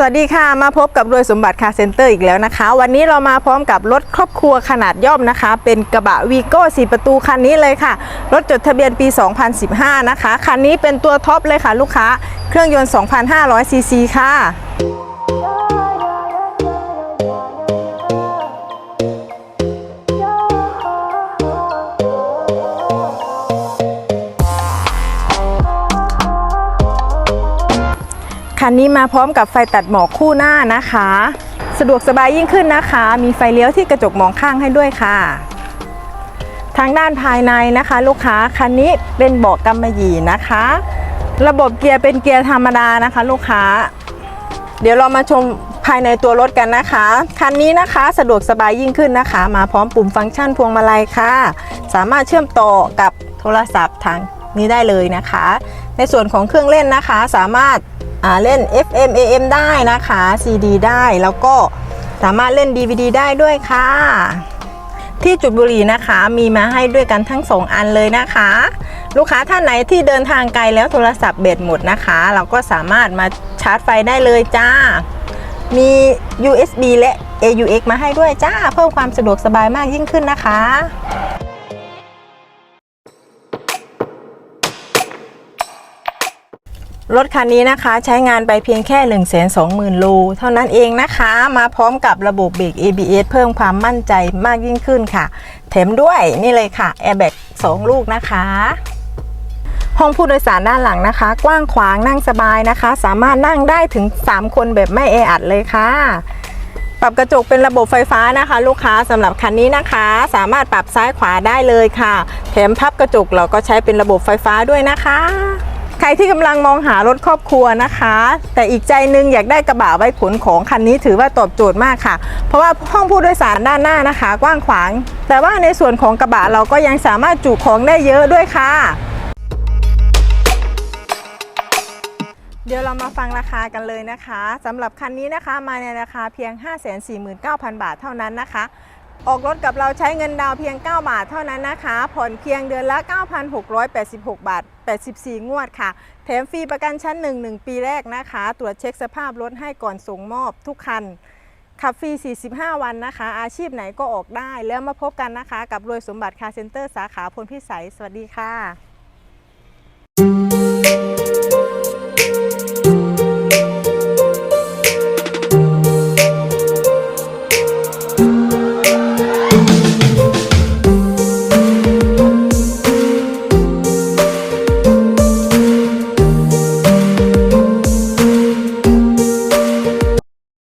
สวัสดีค่ะ มาพบกับรวยสมบัติคาร์เซ็นเตอร์อีกแล้วนะคะ วันนี้เรามาพร้อมกับรถครอบครัวขนาดย่อมนะคะ เป็นกระบะวีโก้สีประตูคันนี้เลยค่ะ รถจดทะเบียนปี 2015 นะคะ คันนี้เป็นตัวท็อปเลยค่ะลูกค้า เครื่องยนต์ 2,500ซีซีค่ะ คันนี้มาพร้อมกับไฟตัดหมอกคู่หน้านะคะ สะดวกสบายยิ่งขึ้นนะคะ มีไฟเลี้ยวที่กระจกมองข้างให้ด้วยค่ะ ทางด้านภายในนะคะ ลูกค้าคันนี้เป็นเบาะกำมะหยี่นะคะ ระบบเกียร์เป็นเกียร์ธรรมดานะคะ ลูกค้า เดี๋ยวเรามาชมภายในตัวรถกันนะคะ คันนี้นะคะสะดวกสบายยิ่งขึ้นนะคะ มาพร้อมปุ่มฟังก์ชันพวงมาลัยค่ะ สามารถเชื่อมต่อกับโทรศัพท์ทางนี้ได้เลยนะคะ ในส่วนของเครื่องเล่นนะคะสามารถ เล่น FM AM ได้นะคะ CD ได้แล้วก็สามารถเล่น DVD ได้ด้วยค่ะ ที่จุดบุรีนะคะมีมาให้ด้วยกันทั้ง 2 อันเลยนะคะ ลูกค้าท่านไหนที่เดินทางไกลแล้วโทรศัพท์เบ็ดหมดนะคะ เราก็สามารถมาชาร์จไฟได้เลยจ้า มี USB และ AUX มาให้ด้วยจ้า เพิ่มความสะดวกสบายมากยิ่งขึ้นนะคะ รถคันนี้นะคะใช้งานไปเพียงแค่ 1 2 0 0 0 0โลเท่านั้นเองนะคะ มาพร้อมกับระบบเบรก ABS เพิ่มความมั่นใจมากยิ่งขึ้นค่ะ แถมด้วยนี่เลยค่ะ Airbag 2ลูกนะคะห้องผู้โดยสารด้านหลังนะคะ กว้างขวางนั่งสบายนะคะ สามารถนั่งได้ถึง 3 คนแบบไม่แออัดเลยค่ะ ปรับกระจกเป็นระบบไฟฟ้านะคะ ลูกค้าสำหรับคันนี้นะคะ สามารถปรับซ้ายขวาได้เลยค่ะ แถมพับกระจกเราก็ใช้เป็นระบบไฟฟ้าด้วยนะคะ ใครที่กำลังมองหารถครอบครัวนะคะ แต่อีกใจหนึงอยากได้กระบะไว้ขนของคันนี้ถือว่าตอบโจทย์มากค่ะ เพราะว่าห้องผู้โดยสารด้านหน้านะคะ กว้างขวาง แต่ว่าในส่วนของกระบะเราก็ยังสามารถจุของได้เยอะด้วยค่ะเดี๋ยวเรามาฟังราคากันเลยนะคะสำหรับคันนี้นะคะมาในราคาเพียง 549,000 บาทเท่านั้นนะคะ ออกรถกับเราใช้เงินดาวเพียง 9 บาทเท่านั้นนะคะ ผ่อนเพียงเดือนละ 9,686 บาท 84 งวดค่ะ แถมฟรีประกันชั้น 1 1 ปีแรกนะคะ ตรวจเช็คสภาพรถให้ก่อนส่งมอบทุกคันขับฟรี 45 วันนะคะ อาชีพไหนก็ออกได้ แล้วมาพบกันนะคะ กับรวยสมบัติคาร์เซ็นเตอร์สาขาพลพิสัย สวัสดีค่ะ